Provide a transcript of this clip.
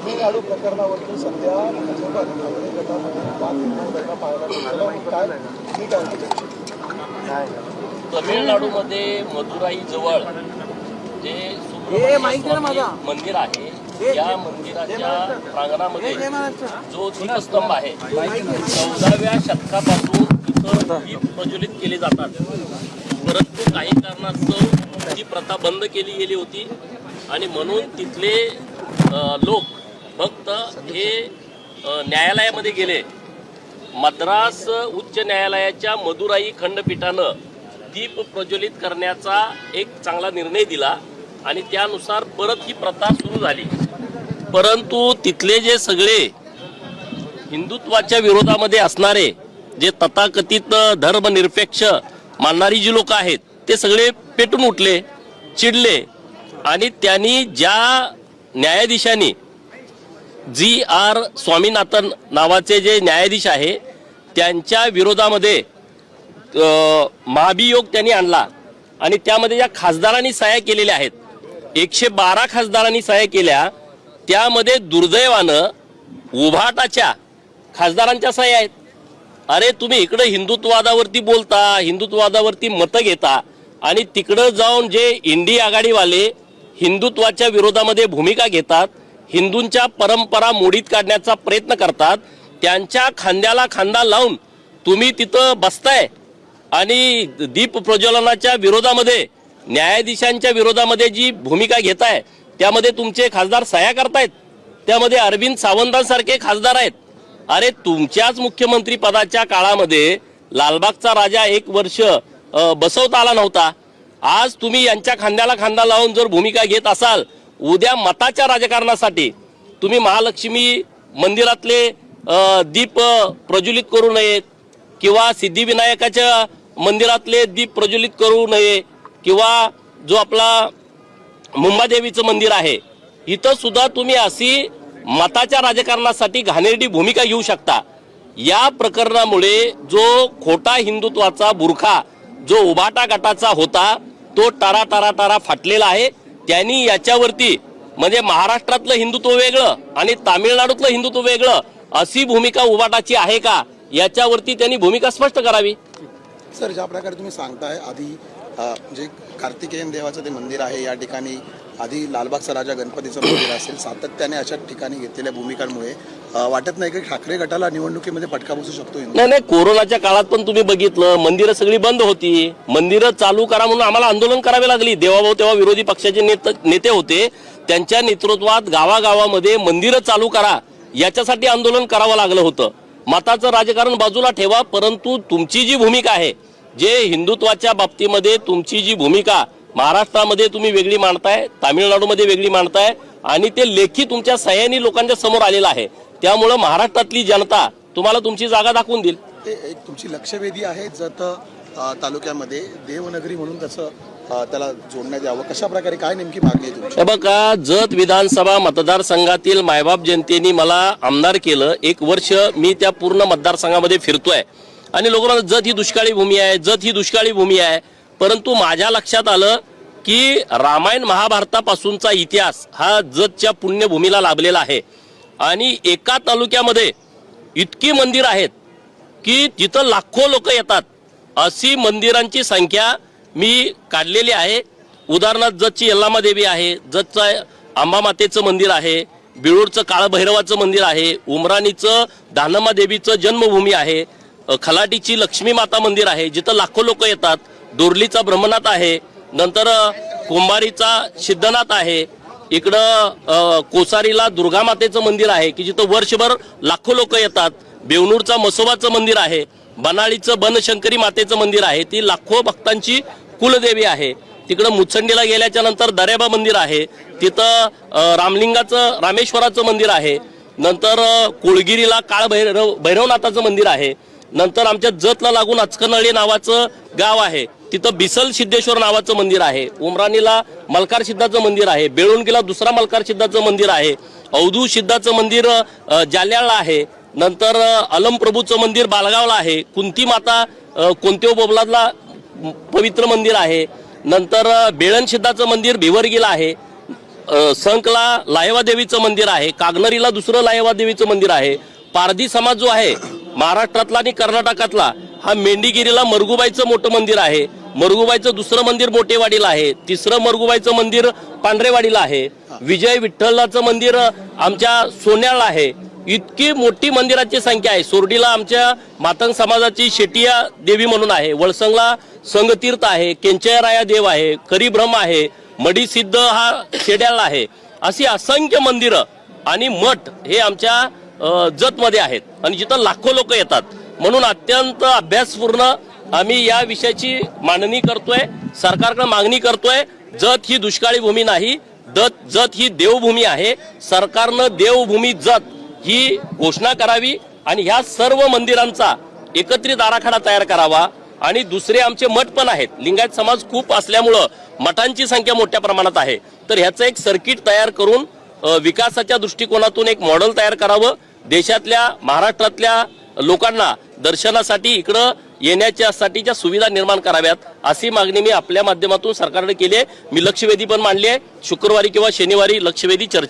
तमिळनाडू प्रकरणावरती सध्या भाजप ठाकरे गटामध्ये वाद निर्माण झालेला पाहायला मिळाला. काय? तमिळनाडूमध्ये मदुराई जवळ जे सुब्रमण्य मंदिर आहे या मंदिराच्या प्रांगणामध्ये जो दीपस्तंभ आहे चौदाव्या शतकापासून इथं दीप प्रज्वलित केले जातात. परंतु काही कारणास्तव ती प्रथा बंद केली गेली होती आणि म्हणून तिथले लोक फक्त हे न्यायालयामध्ये गेले. मद्रास उच्च न्यायालयाच्या मदुराई खंडपीठानं दीप प्रज्वलित करण्याचा एक चांगला निर्णय दिला आणि त्यानुसार परत ही प्रथा सुरू झाली. परंतु तिथले जे सगळे हिंदुत्वाच्या विरोधामध्ये असणारे जे तथाकथित धर्मनिरपेक्ष मानणारी जी लोक आहेत ते सगळे पेटून उठले चिडले आणि त्यांनी ज्या न्यायाधीशांनी जी आर स्वामीनाथन नावाचे जे न्यायाधीश आहे त्यांच्या विरोधामध्ये महाभियोग त्यांनी आणला. आणि त्यामध्ये ज्या खासदारांनी सह्या केलेल्या आहेत एकशे बारा खासदारांनी सह्या केल्या त्यामध्ये दुर्दैवानं उभाटाच्या खासदारांच्या सह्या आहेत. अरे तुम्ही इकडं हिंदुत्ववादावरती बोलता हिंदुत्ववादावरती मतं घेता आणि तिकडं जाऊन जे इंडी आघाडीवाले हिंदुत्वाच्या विरोधामध्ये भूमिका घेतात हिंदूंच्या परंपरा मोडीत काढण्याचा प्रयत्न करतात. त्यांच्या खांद्याला खांदा लावून तुम्ही तिथं बसताय. आणि दीप प्रज्वलनाच्या विरोधामध्ये न्यायाधीशांच्या विरोधामध्ये जी भूमिका घेताय त्यामध्ये तुमचे खासदार सह्या करतायत. त्यामध्ये अरविंद सावंतांसारखे खासदार आहेत. अरे तुमच्याच मुख्यमंत्री पदाच्या काळामध्ये लालबागचा राजा एक वर्ष बसवता आला नव्हता. आज तुम्ही यांच्या खांद्याला खांदा लावून जर भूमिका घेत असाल उद्या मताच्या राजकारणासाठी तुम्ही महालक्ष्मी मंदिरातले दीप प्रज्वलित करू नयेत किंवा सिद्धिविनायकाच्या मंदिरातले दीप प्रज्वलित करू नये किंवा जो आपला मुंबादेवीचं मंदिर आहे इथं सुद्धा तुम्ही अशी मताच्या राजकारणासाठी घाणेरडी भूमिका घेऊ शकता. या प्रकरणामुळे जो खोटा हिंदुत्वाचा बुरखा जो उभाटा गटाचा होता तो टारा टारा टारा फाटलेला आहे. त्यांनी याच्यावरती म्हणजे महाराष्ट्रातलं हिंदुत्व वेगळं आणि तामिळनाडूतलं हिंदुत्व वेगळं अशी भूमिका उभाटाची आहे का? याच्यावरती त्यांनी भूमिका स्पष्ट करावी. सर ज्या प्रकारे तुम्ही सांगताय आधी म्हणजे कार्तिकेयन देवाचं ते मंदिर आहे या ठिकाणी आधी लालबागचा राजा गणपतीचं मंदिर असेल सातत्याने अशा ठिकाणी घेतलेल्या भूमिकांमुळे वाटत नाही की ठाकरे गटाला निवडणुकीमध्ये फटका बसू शकतो नाही नाही कोरोनाच्या काळात पण तुम्ही बघितलं मंदिरं सगळी बंद होती. मंदिरं चालू करा म्हणून आम्हाला आंदोलन करावे लागली. देवाभाऊ तेव्हा विरोधी पक्षाचे नेत- नेते होते. त्यांच्या नेतृत्वात गावागावामध्ये मंदिरं चालू करा. याच्यासाठी आंदोलन करावं लागलं होतं. मताचं राजकारण बाजूला ठेवा परंतु तुमची जी भूमिका आहे जे हिंदुत्वाच्या बाबतीमध्ये तुमची जी भूमिका महाराष्ट्रामध्ये तुम्ही वेगळी मांडताय तामिळनाडूमध्ये वेगळी मांडताय आणि ते लेखी तुमच्या सह्यानी लोकांच्या समोर आलेलं आहे. त्यामुळं महाराष्ट्रातली जनता तुम्हाला तुमची जागा दाखवून देईल. ते एक तुमची लक्षवेधी आहे जत तालुक्यामध्ये देवनगरी म्हणून कसं अ, त्याला जोडण्यात यावं. कशा प्रकारे काय नेमकी मागणी आहे बघा जत विधानसभा मतदारसंघातील मायबाप जनतेने मला आमदार केलं. एक वर्ष मी त्या पूर्ण मतदारसंघामध्ये फिरतोय. आणि लोक म्हणतात जत ही दुष्काळी भूमी आहे जत ही दुष्काळी भूमी आहे. परंतु माझ्या लक्षात आलं की रामायण महाभारतापासूनचा इतिहास हा जतच्या पुण्यभूमीला लाभलेला आहे. आणि एका तालुक्यामध्ये इतकी मंदिर आहेत की तिथं लाखो लोक येतात अशी मंदिरांची संख्या मी काढलेली आहे. उदाहरणार्थ जतची यल्लामा देवी आहे जतचं आंबामातेचं मंदिर आहे बिळूरचं काळभैरवाचं मंदिर आहे उमराणीचं दानम्मा देवीचं जन्मभूमी आहे खलाटीची लक्ष्मी माता मंदिर आहे जिथं लाखो लोक येतात दुर्लीचा ब्रह्मनाथ आहे नंतर कुंभारीचा सिद्धनाथ आहे. इकडं कोसारीला दुर्गा मातेचं मंदिर आहे की जिथं वर्षभर लाखो लोक येतात. बेवनूरचा मसोबाचं मंदिर आहे बनाळीचं बनशंकरी मातेचं मंदिर आहे ती लाखो भक्तांची कुलदेवी आहे. तिकडं मुचंडीला गेल्याच्यानंतर दर्याबा मंदिर आहे तिथं रामलिंगाचं रामेश्वराचं मंदिर आहे. नंतर कुळगिरीला काळ भैरव भैरवनाथाचं मंदिर आहे. नंतर आमच्या जतला लागून अचकनळी नावाचं गाव आहे. तिथं बिसल सिद्धेश्वर नावाचं मंदिर आहे उमराणीला मलकार सिद्धाचं मंदिर आहे बेळुणकीला दुसरा मलकार सिद्धाचं मंदिर आहे अवधू सिद्धाचं मंदिर जाल्याला आहे नंतर अलम अलमप्रभूचं मंदिर बालगावला आहे कुंती माता अ, कोणत्या बोबलातला पवित्र मंदिर आहे नंतर अ, बेळण सिद्धाचं मंदिर भिवरगीला आहे संकला लाहेवा देवीचं मंदिर आहे कागनरीला दुसरं लाहेवा देवीचं मंदिर आहे पारधी समाज जो आहे महाराष्ट्रातला आणि कर्नाटकातला हा मेंढीगिरीला मरगुबाईचं मोठं मंदिर आहे मरगुबाईचं दुसरं मंदिर मोठेवाडीला आहे. तिसरं मरगुबाईचं मंदिर पांढरेवाडीला आहे. विजय विठ्ठलाचं मंदिर आमच्या सोन्याला आहे. इतकी मोठी मंदिराची संख्या आहे. सोरडीला आमच्या मातंग समाजाची शेटिया देवी म्हणून आहे. वळसंगला संगतीर्थ आहे. केंचयराया देव आहे. करीब्रह्म आहे. मडीसिद्ध हा शेड्याला आहे. अशी असंख्य मंदिरं आणि मठ हे आमच्या जतमध्ये आहेत. आणि जिथं लाखो लोक येतात. म्हणून अत्यंत अभ्यासपूर्ण आम्ही या विषयाची मांडणी करतोय सरकारकडे मागणी करतोय जत ही दुष्काळी भूमी नाही दत जत ही देवभूमी आहे. सरकारनं देवभूमी जत ही घोषणा करावी आणि ह्या सर्व मंदिरांचा एकत्रित आराखडा तयार करावा. आणि दुसरे आमचे मठ पण आहेत. लिंगायत समाज खूप असल्यामुळं मठांची संख्या मोठ्या प्रमाणात आहे. तर ह्याचं एक सर्किट तयार करून विकासाच्या दृष्टिकोनातून एक मॉडेल तयार करावं. देशातल्या महाराष्ट्रातल्या लोकांना दर्शनासाठी इकडं येण्याच्या साठीच्या सुविधा निर्माण कराव्यात अशी मागणी मी आपल्या माध्यमातून सरकारने केली आहे. मी लक्षवेधी पण मांडली आहे. शुक्रवारी किंवा शनिवारी लक्षवेधी चर्चा